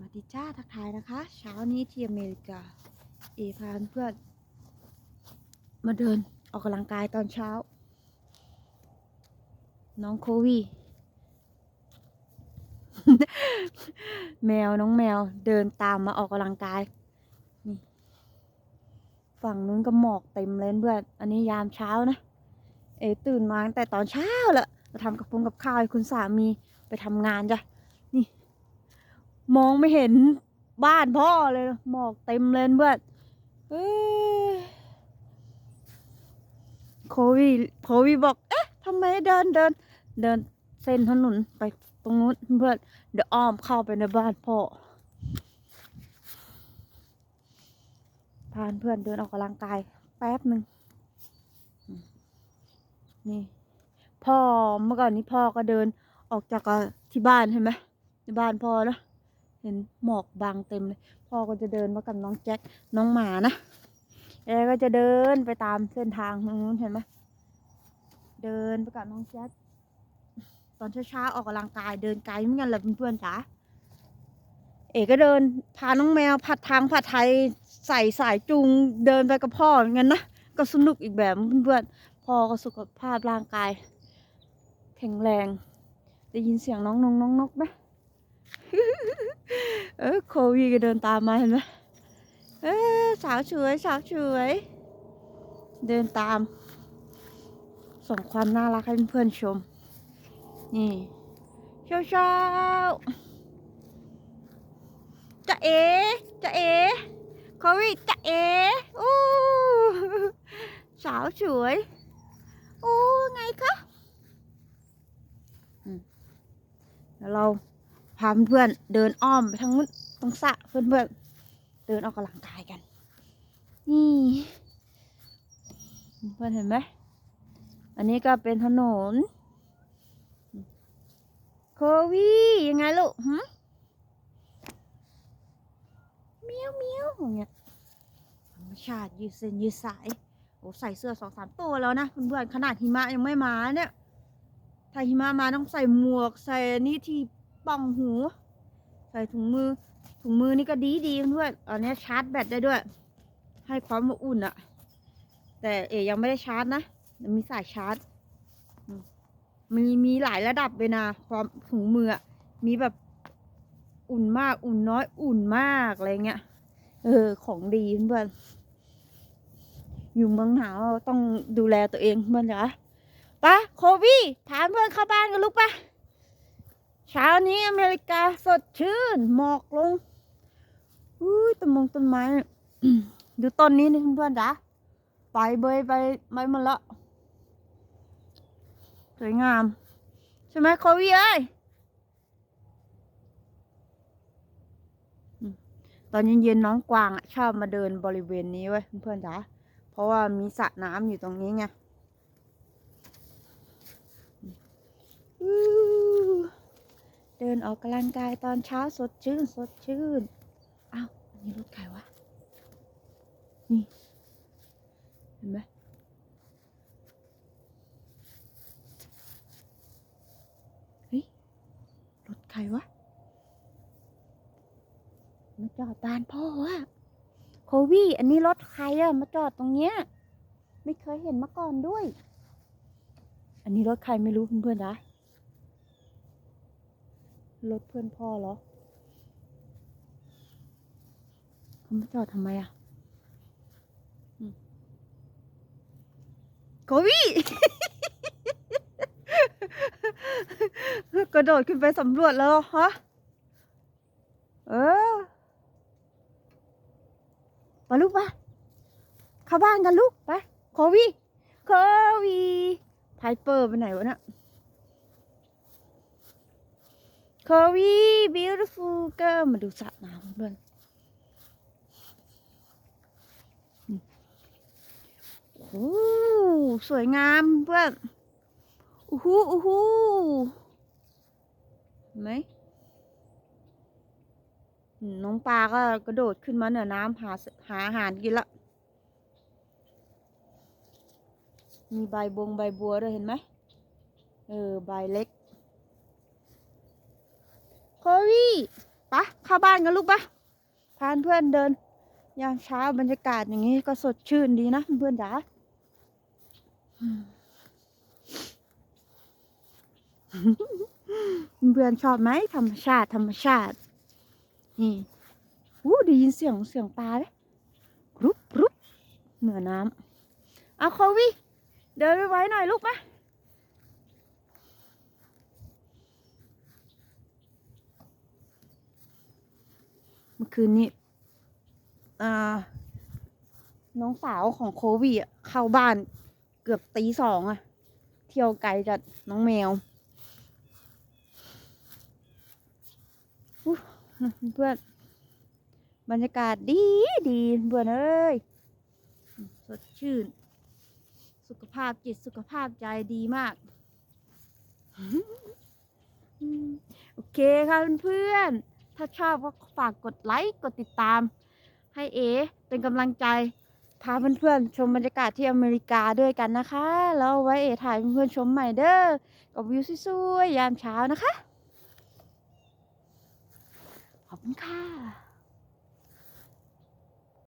วัสดีจ้าทักทายนะคะ เช้านี้ที่อเมริกา เอพาเพื่อนมาเดินออกกำลังกายตอนเช้า น้องโควีแมวน้องแมวเดินตามมาออกกำลังกายนี่ฝั่งนู้นก็หมอกเต็มเลยเพื่อนอันนี้ยามเช้านะ เอตื่นมาตั้งแต่ตอนเช้าแหละมาทำกับพงกับข้าวให้คุณสามีไปทำงานจ้ะ มองไม่เห็นบ้านพ่อเลยนะหมอกเต็มเลยเพื่อนเอ้ยโควีโควีบอก เอ๊ะทำไมเดินเดิน เดินเส้นถนนไปตรงนู้นเพื่อนเดี๋ยวอ้อมเข้าไปในบ้านพ่อพานเพื่อนเดินออกกำลังกาย แป๊บหนึ่งนี่ พ่อเมื่อก่อนนี้พ่อก็เดินออกจากที่บ้านใช่ไหมที่บ้านพ่อเนาะ เห็นหมอกบางเต็มเลยพ่อก็จะเดินมากับน้องแจ็คน้องหมานะแอก็จะเดินไปตามเส้นทางตรงนู้นเห็นไหมเดินไปกับน้องแจ็คตอนเช้าๆออกกำลังกายเดินไกลเหมือนกันแหละเพื่อนๆจ๋าเอก็เดินพาน้องแมวผัดทางผัดไทยใส่สายจูงเดินไปกับพ่ออย่างนั้นนะก็สนุกอีกแบบเพื่อนๆพ่อก็สุขภาพร่างกาย แข็งแรงได้ยินเสียงน้องนงน้องนกไหม เออโควีก็เดินตามมาเห็นไหมเออสาวสวยสาวสวย เดินตาม ส่งความน่ารักให้เพื่อนชม นี่เช้าเช้าจะเอจะเอโควีจะเออู้สาวสวยอู้ไงคะเรา พาเพื่อนๆเดินอ้อมไปทางนู้นตรงสะเพื่อนๆเดินออกกำลังกายกัน นี่เพื่อนเห็นไหมอันนี้ก็เป็นถนน โควียังไงลูกหึเมียวเมียวอย่างเงี้ยธรรมชาติยืดเส้นยืดสายโอ้ใส่เสื้อสองสามตัวแล้วนะเพื่อนๆขนาดหิมะยังไม่มาเนี่ยถ้าหิมะมาต้องใส่หมวกใส่นี่ที่ ป่องหู ใส่ถุงมือ ถุงมือนี่ก็ดีดีเพื่อนอันนี้ชาร์จแบตได้ด้วย ให้ความอบอุ่นอะแต่เอ๋ยังไม่ได้ชาร์จนะมันมีสายชาร์จมีมีหลายระดับเลยนะความถุงมืออะมีแบบอุ่นมากอุ่นน้อยอุ่นมากอะไรเงี้ย เออ ของดีเพื่อนอยู่เมืองหนาวต้องดูแลตัวเองเพื่อนจ๋าปะโควี่พาเพื่อนเข้าบ้านกันลูกปะ ช้านี้อเมริกาสดชื่น หมอกลงอุ้ยต้นมงต้นไม้ดูต้นนี้นี่เพื่อนๆจ้ะไปเบยไปไม่มดละสวยงาม ใช่ไหมโควีเอ้ยตอนเย็นๆน้องกวางชอบมาเดินบริเวณนี้เว้ยเพื่อนๆจ้ะเพราะว่ามีสระน้ำอยู่ตรงนี้ไงอู้ เดินออกกำลังกายตอนเช้าสดชื่นสดชื่นอ้าวอันนี้รถใครวะ นี่ เห็นไหมเฮ้ย รถใครวะมาจอดบ้านพ่อวะโควี่อันนี้รถใครอะมาจอดตรงเนี้ย ไม่เคยเห็นมาก่อนด้วย อันนี้รถใครไม่รู้เพื่อนๆนะ รถเพื่อนพ่อเหรอเขามาจอดทำไมอะโควี่กระโดดขึ้นไปสำรวจแล้วหรอฮะ เออไปลูกไปเข้าบ้านกันลูกไปโควี่โควีไพเปอร์ไปไหนวะเนี่ย c o r y beautiful girl มาดูสระน้ำเพื่อนโอ้โหสวยงามเพื่อนอู้หูอู้หูเห็นไหมอืมน้องปลาก็กระโดดขึ้นมาเหนือน้ำหาหาอาหารกินละ มีใบบงใบบัวด้วยเห็นไหม เออ ใบเล็ก โควี่ปะเข้าบ้านกันลูกปะพานเพื่อนเดิน ยามเช้าบรรยากาศอย่างนี้ก็สดชื่นดีนะเพื่อนจ๋าเพื่อนชอบไหมธรรมชาติธรรมชาติ นี่อู้ได้ยินเสียงเสียงปลาไหมรุบรุบเหนือน้ำเอาโควิ เดินไปไว้หน่อยลูกม เมื่อคืนนี้น้องสาวของโควิอะเข้าบ้านเกือบตีสองอะเที่ยวไกลจัดน้องแมวเพื่อนบรรยากาศดีดีเพื่อนเอ้ยสดชื่น สุขภาพจิตสุขภาพใจดีมาก โอเคค่ะเพื่อนๆ ถ้าชอบก็ฝากกดไลค์ กดติดตาม ให้เอ เป็นกำลังใจ พาเพื่อนๆชมบรรยากาศที่อเมริกาด้วยกันนะคะ แล้วไว้เอถ่ายเพื่อนๆชมใหม่เด้อ กับวิวสวยๆยามเช้านะคะ ขอบคุณค่ะ